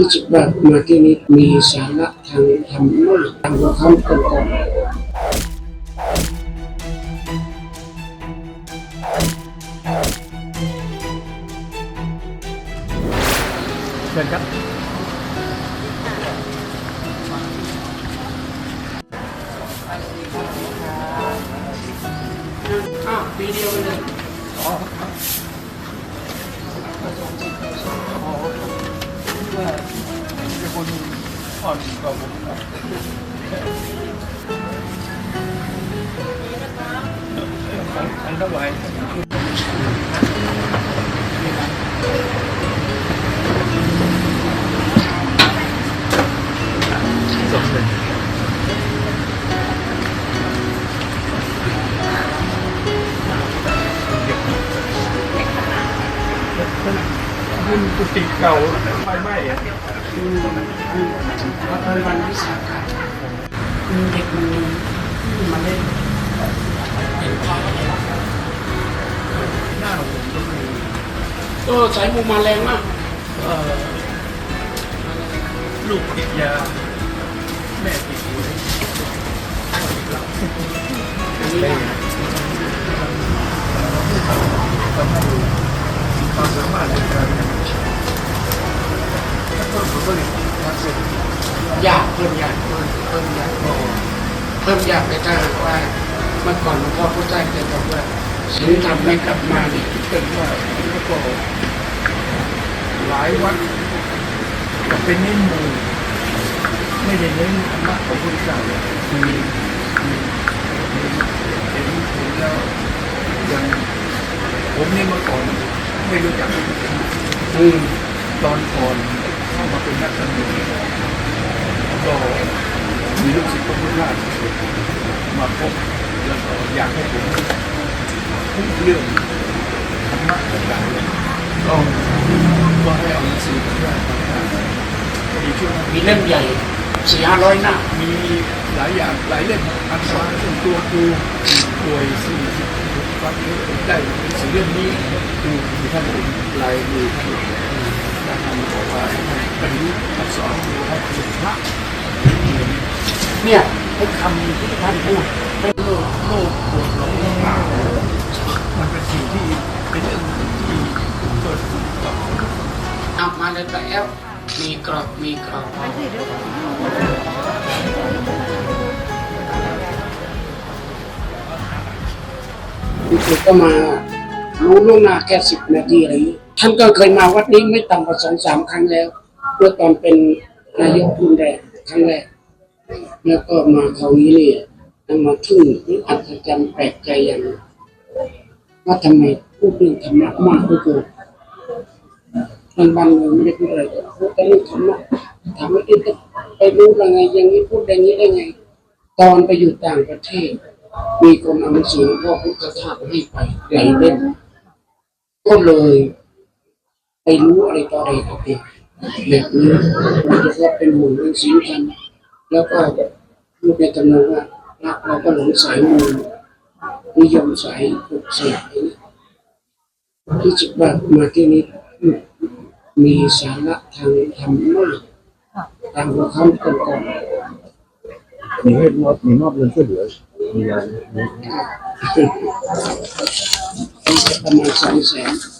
รู้สึกว่ามาที่นี้มีสาระทางธรรมะทางคำก่อนๆเชิญครับอ้าวปีเดียวเลย เป็นคนอ่อนกว่าผมครับอันนั้นไว้สองเลย รุ่นกุฏิเก่าไฟไหม้อะคือคือพอตอนวันวิสาขะคือเด็กมันมีมาเล่นหน้าของผมก็มีก็สายมูมาแรงมากเอ่อลูกติดยา แม่ติดหวยพ่อติดเหล้าอันนี้นะทำให้มีความสามารถในการ เพิ่มผลผลิตทางเศรษฐกิจอยากเพิ่มอยากเพิ่มเพิ่มอยากก็เพิ่มอยากไปถ้าหากว่าเมื่อก่อนหลวงพ่อพุทธเจ้าเคยบอกว่าศีลธรรมไม่กลับมาเนี่ยเป็นว่าแล้วก็หลายวัดก็เป็นเน้นหมู่ไม่ได้เน้นธรรมะของพุทธเจ้าเลยมีมีมีเห็นเห็นแล้วย่างผมเนี่ยเมื่อก่อนไม่รู้จักอืมตอนก่อน นักการเมืองก็มีลูกศิษย์พระพุทธรามาพบแล้วก็อยากให้ผมพูดเรื่องธรรมะต่างๆเลยก็ว่าให้เอาหนังสือพระพุทธราชมาอ่านพอดีช่วงนั้มีเล่มใหญ่สี่ห้าร้อยหน้ามีหลายอย่างหลายเล่มอันฟ้าซึ่งตัวครูป่วยสี่สิบวันนี้ได้หนังสือเล่มนี้ดูมีท่านเป็นลายมือท่าน ท่านทำบอกว่าให้บรรลุอักษรให้เป็นพระเนี่ยไอ้คำที่ท่านพูดเป็นโลกโลกปวดหลงต่างมันเป็นสิ่งที่เป็นเรื่องที่เกิดขึ้นกับเอามาเลยแต่แอลมีกรอบมีกรอบคือก็มารู้ล่วงหน้าแค่สิบนาทีอะไรอย่างนี้ ท่านก็เคยมาวัดนี้ไม่ต่ำกว่าสองสามครั้งแล้วเมื่อตอนเป็นนายกรุ่นแรกครั้งแรกแล้วก็มาคราวนี้เนี่ยมันมาทึ่งหรืออัศจรรย์แปลกใจอย่างว่าทำไมพูดเรื่องธรรมะมากเหลือเกินวันวันเลยไม่ได้พูดอะไรพูดแต่เรื่องธรรมะถามว่าเอ๊ะไปรู้ได้ไงอย่างนี้พูดอย่างนี้ได้ไง ตอนไปอยู่ต่างประเทศ มีคนเอาหนังสือพ่อพุทธทาสให้ไปหลายเล่มก็เลย รู้อะไรต่ออะไรกับเด็กแบบนี้โดยเฉพาะเป็นหมู่เรื่องศีลธรรมแล้วก็พูดในตำนานว่ารักเราก็หลงสายมูนิยมสายปลุกเสกอย่างนี้รู้สึกว่ามาที่นี้มีสาระทางธรรมะทางคำก่อนๆมีให้มอบมีมอบเงินช่วยเหลือมีอะไรมีประมาณสองแสนที่สองหมื่นถ้าได้สองแสน